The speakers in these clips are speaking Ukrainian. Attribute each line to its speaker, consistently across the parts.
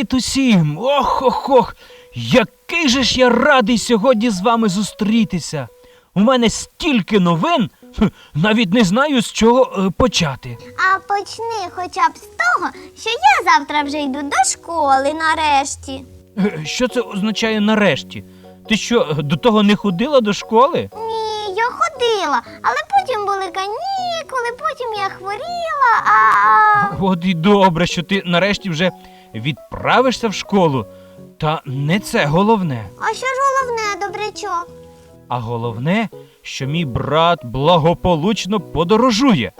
Speaker 1: Привіт, усім! Ох, ох, ох! Який же ж я радий сьогодні з вами зустрітися! У мене стільки новин, навіть не знаю з чого е, почати.
Speaker 2: А почни хоча б з того, що я завтра вже йду до школи нарешті.
Speaker 1: Е, Що це означає нарешті? Ти що, е, до того не ходила до школи?
Speaker 2: Ні, я ходила, але потім були канікули, потім я хворіла, а.
Speaker 1: От і добре, що ти нарешті вже відправишся в школу. Та не це головне.
Speaker 2: А що ж головне, добрячок?
Speaker 1: А головне, що мій брат благополучно подорожує.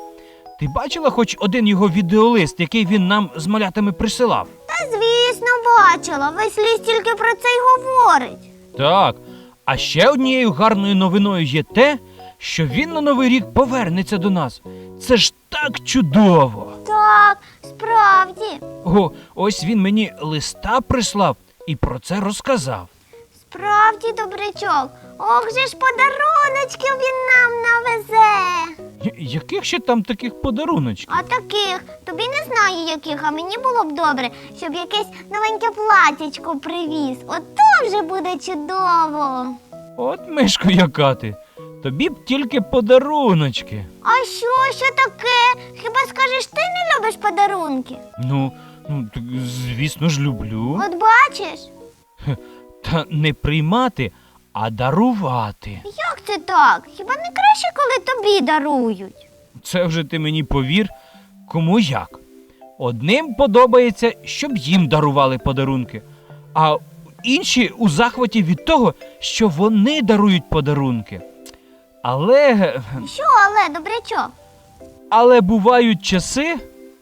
Speaker 1: Ти бачила хоч один його відеолист, який він нам з малятами присилав?
Speaker 2: Та звісно, бачила. Весь ліс тільки про це й говорить.
Speaker 1: Так. А ще однією гарною новиною є те, що він на новий рік повернеться до нас. Це ж так чудово.
Speaker 2: Так, справді,
Speaker 1: О, ось він мені листа прислав і про це розказав.
Speaker 2: справді, добрячок. Ох же ж подаруночків він нам навезе.
Speaker 1: Я- Яких ще там таких подаруночків?
Speaker 2: А таких тобі не знаю яких, а мені було б добре, щоб якесь новеньке платячко привіз. От то вже буде чудово.
Speaker 1: От мишко яка ти. Тобі б тільки подаруночки.
Speaker 2: А що, що таке? Хіба скажеш, ти не любиш подарунки?
Speaker 1: Ну, ну так, звісно ж, люблю.
Speaker 2: От бачиш,
Speaker 1: Та не приймати, а дарувати.
Speaker 2: як це так? Хіба не краще, коли тобі дарують?
Speaker 1: Це вже ти мені повір, кому як. Одним подобається, щоб їм дарували подарунки, а інші у захваті від того, що вони дарують подарунки. Але,
Speaker 2: Що, але, добрячок?
Speaker 1: але бувають часи,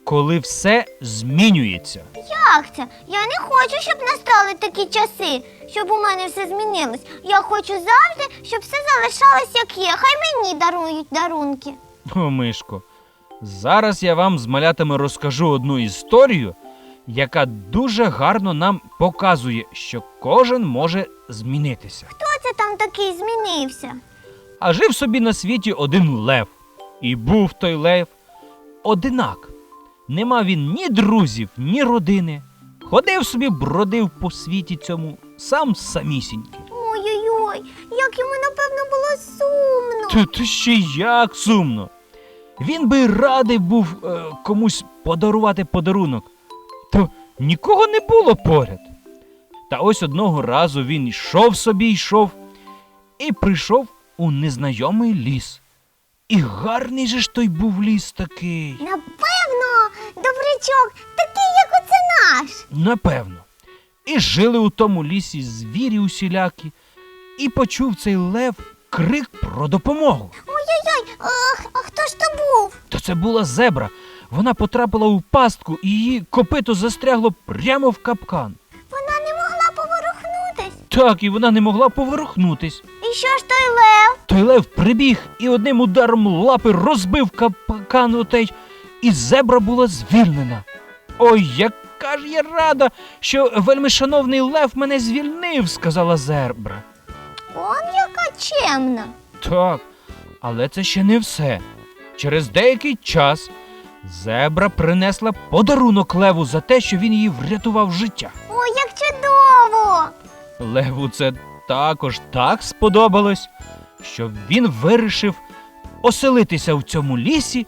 Speaker 1: коли все змінюється.
Speaker 2: Як це? Я не хочу, щоб настали такі часи, щоб у мене все змінилось. Я хочу завжди, щоб все залишалось як є. Хай мені дарують дарунки.
Speaker 1: О, Мишко, зараз я вам з малятами розкажу одну історію, яка дуже гарно нам показує, що кожен може змінитися.
Speaker 2: Хто це там такий змінився?
Speaker 1: А жив собі на світі один лев. І був той лев одинак. Не мав він ні друзів, ні родини. Ходив собі, бродив по світі цьому сам самісінький.
Speaker 2: Ой-ой-ой, як йому напевно було сумно.
Speaker 1: Та, та ще як сумно. Він би радий був е, комусь подарувати подарунок, то нікого не було поряд. Та ось одного разу він йшов собі, йшов і прийшов у незнайомий ліс. І гарний же ж той був ліс такий.
Speaker 2: Добрячок, такий, як оце наш.
Speaker 1: Напевно. І жили у тому лісі звірі усілякі, і почув цей лев крик про допомогу.
Speaker 2: Ой-ой-ой, а хто ж то був?
Speaker 1: Та це була зебра. Вона потрапила у пастку, і її копито застрягло прямо в капкан.
Speaker 2: Вона не могла поворухнутись.
Speaker 1: Так, і вона не могла поворухнутись.
Speaker 2: І що ж той лев?
Speaker 1: Той лев прибіг і одним ударом лапи розбив капкан отей, і зебра була звільнена. Ой, яка ж я рада, що вельми шановний лев мене звільнив, сказала зебра.
Speaker 2: Он яка чемна.
Speaker 1: Так, але це ще не все. Через деякий час зебра принесла подарунок леву за те, що він їй врятував життя.
Speaker 2: Ой, як чудово!
Speaker 1: Леву це також так сподобалось, що він вирішив оселитися в цьому лісі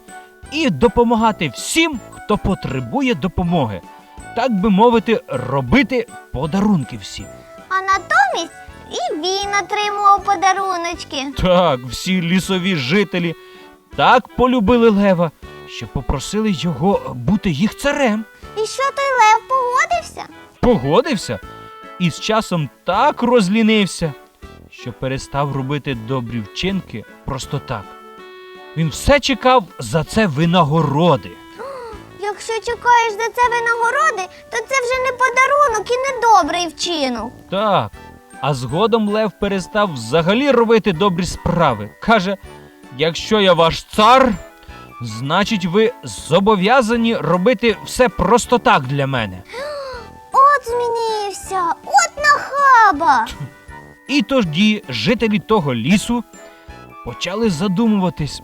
Speaker 1: і допомагати всім, хто потребує допомоги. Так би мовити, робити подарунки всім.
Speaker 2: А натомість і він отримував подаруночки.
Speaker 1: Так, всі лісові жителі так полюбили лева, що попросили його бути їх царем.
Speaker 2: І що той лев погодився?
Speaker 1: Погодився і з часом так розлінився, що перестав робити добрі вчинки просто так. Він все чекав за це винагороди.
Speaker 2: Якщо чекаєш за це винагороди, то це вже не подарунок і не добрий вчинок.
Speaker 1: Так. А згодом Лев перестав взагалі робити добрі справи. Каже: якщо я ваш цар, значить ви зобов'язані робити все просто так для мене.
Speaker 2: От змінився, от нахаба.
Speaker 1: І тоді жителі того лісу почали задумуватись,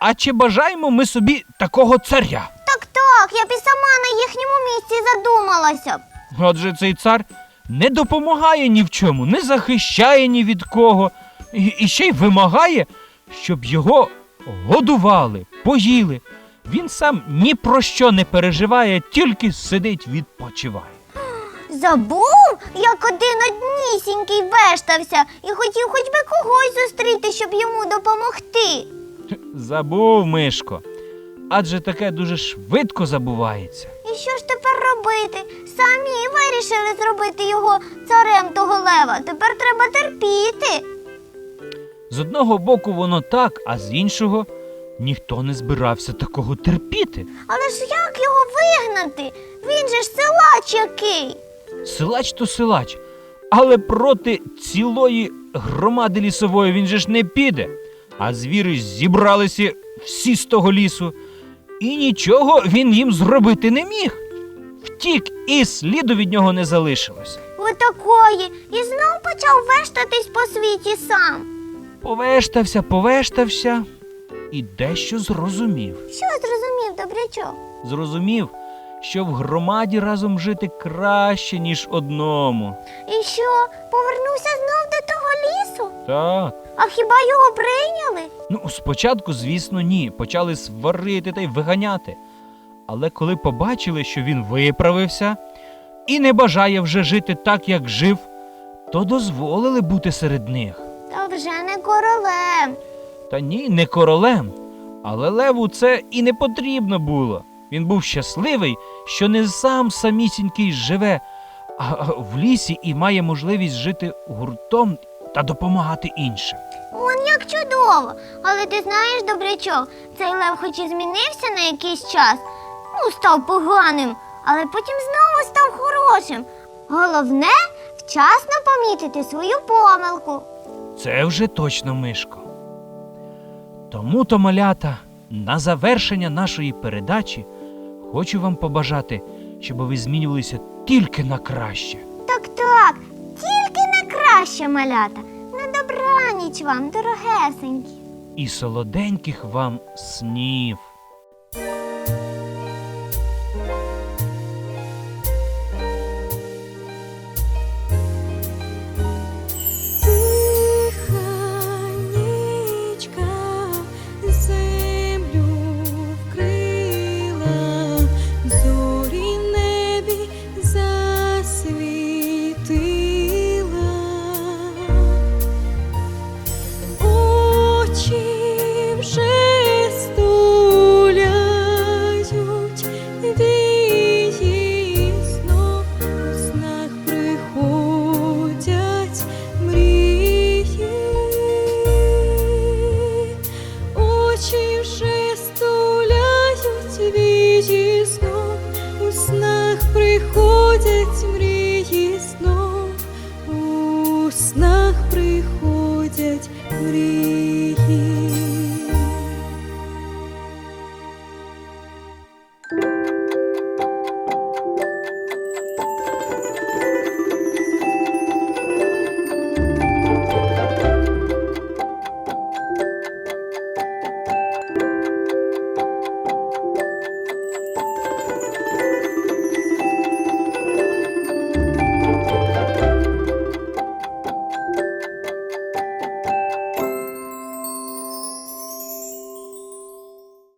Speaker 1: а чи бажаємо ми собі такого царя?
Speaker 2: Так так, я б і сама на їхньому місці задумала. спосіб.
Speaker 1: Адже цей цар не допомагає ні в чому, не захищає ні від кого, і, і ще й вимагає, щоб його годували, поїли. Він сам ні про що не переживає, тільки сидить, відпочиває.
Speaker 2: Забув, як один однісінький вештався і хотів хоч би когось зустріти, щоб йому допомогти.
Speaker 1: Забув, Мишко. Адже таке дуже швидко забувається.
Speaker 2: І що ж тепер робити? Самі вирішили зробити його царем того лева. Тепер треба терпіти.
Speaker 1: З одного боку воно так, а з іншого ніхто не збирався такого терпіти.
Speaker 2: Але ж як його вигнати? Він же ж силач який.
Speaker 1: Силач то силач, але проти цілої громади лісової він же ж не піде. А звіри зібралися всі з того лісу, і нічого він їм зробити не міг. Втік, і сліду від нього не залишилося.
Speaker 2: Отакої. І знов почав вештатись по світі сам.
Speaker 1: Повештався, повештався і дещо зрозумів.
Speaker 2: Що зрозумів, добрячок?
Speaker 1: Зрозумів, що в громаді разом жити краще, ніж одному.
Speaker 2: І що, повернувся знов до того лісу?
Speaker 1: Так.
Speaker 2: А хіба його прийняли?
Speaker 1: Ну, спочатку, звісно, ні. Почали сварити та й виганяти. Але коли побачили, що він виправився і не бажає вже жити так, як жив, то дозволили бути серед них.
Speaker 2: Та вже не королем.
Speaker 1: Та ні, не королем. Але леву це і не потрібно було. Він був щасливий, що не сам самісінький живе, а в лісі і має можливість жити гуртом та допомагати іншим.
Speaker 2: Он як чудово. Але ти знаєш, добрячок, цей лев хоч і змінився на якийсь час, ну, став поганим, але потім знову став хорошим. Головне вчасно помітити свою помилку.
Speaker 1: Це вже точно Мишко. Тому то, малята, на завершення нашої передачі хочу вам побажати, щоб ви змінювалися тільки на краще.
Speaker 2: Так, так, краще малята. На добраніч вам, дорогесенькі.
Speaker 1: І солоденьких вам снів.